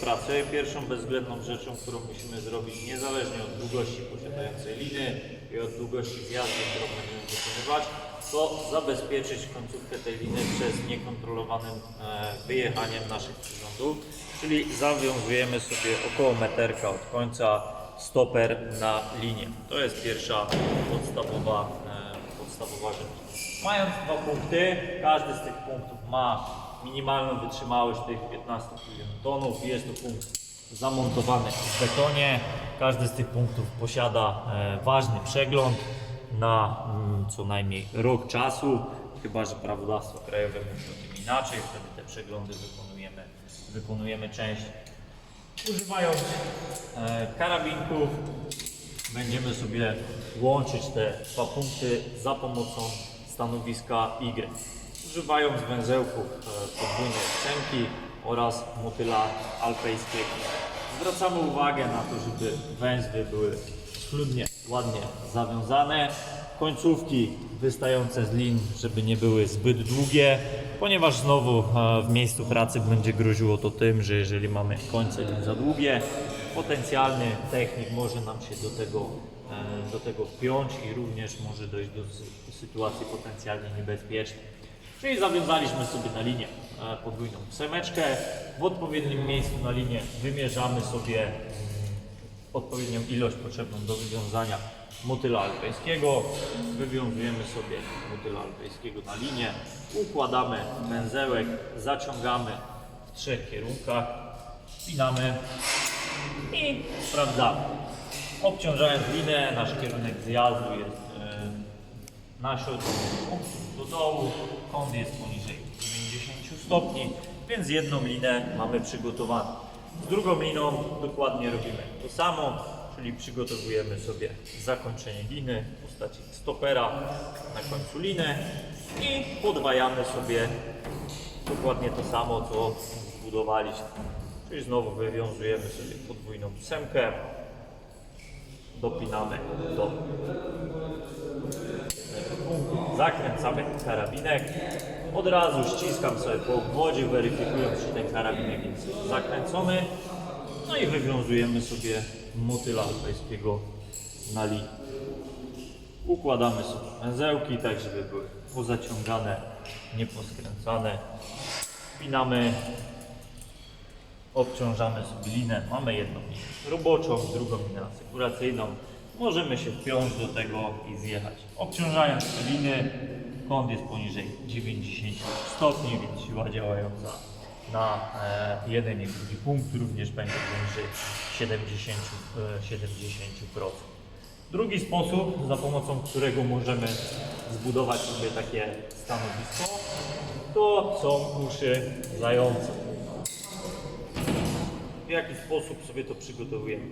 pracy, pierwszą bezwzględną rzeczą, którą musimy zrobić, niezależnie od długości posiadającej liny i od długości zjazdu, którą będziemy wykonywać, to zabezpieczyć końcówkę tej liny przed niekontrolowanym e, wyjechaniem naszych przyrządów. Czyli zawiązujemy sobie około meterka od końca stoper na linię. To jest pierwsza podstawowa, e, podstawowa rzecz. Mając dwa punkty, każdy z tych punktów ma minimalną wytrzymałość tych 15 kN. Jest to punkt zamontowany w betonie. Każdy z tych punktów posiada e, ważny przegląd na mm, co najmniej rok czasu, chyba że prawodawstwo krajowe mówi o tym inaczej, wtedy te przeglądy wykonujemy, wykonujemy częściej. Używając e, karabinków będziemy sobie łączyć te dwa punkty za pomocą stanowiska Y. Używając węzełków e, podwójnej ósemki oraz motyla alpejskiego. Zwracamy uwagę na to, żeby węzły były schludnie, ładnie zawiązane. Końcówki wystające z lin, żeby nie były zbyt długie, ponieważ znowu e, w miejscu pracy będzie groziło to tym, że jeżeli mamy końce lin za długie, potencjalny technik może nam się do tego, e, do tego wpiąć i również może dojść do sy- sytuacji potencjalnie niebezpiecznej. Czyli zawiązaliśmy sobie na linię e, podwójną ósemeczkę. W odpowiednim miejscu na linię wymierzamy sobie odpowiednią ilość potrzebną do wywiązania motyla alpejskiego. Wywiązujemy sobie motyla alpejskiego na linię, układamy węzełek, zaciągamy w trzech kierunkach, spinamy i sprawdzamy. Obciążając linę, nasz kierunek zjazdu jest e, na środku do dołu, kąt jest poniżej 90 stopni, więc jedną linę mamy przygotowaną. Z drugą liną dokładnie robimy to samo, czyli przygotowujemy sobie zakończenie liny w postaci stopera na końcu liny i podwajamy sobie dokładnie to samo, co zbudowaliśmy. Czyli znowu wywiązujemy sobie podwójną ósemkę, dopinamy do zakręcamy karabinek, od razu ściskam sobie po obwodzie, weryfikując, czy ten karabinek jest zakręcony, no i wywiązujemy sobie motyla alpejskiego na linii. Układamy sobie węzełki, tak żeby były pozaciągane, nie poskręcane. Spinamy, obciążamy sobie linę. Mamy jedną roboczą, drugą linę asekuracyjną. Możemy się wpiąć do tego i zjechać. Obciążając liny, kąt jest poniżej 90 stopni, więc siła działająca na e, jeden i drugi punkt również będzie poniżej 70, e, 70%. Drugi sposób, za pomocą którego możemy zbudować sobie takie stanowisko, to są uszy zające. W jaki sposób sobie to przygotowujemy?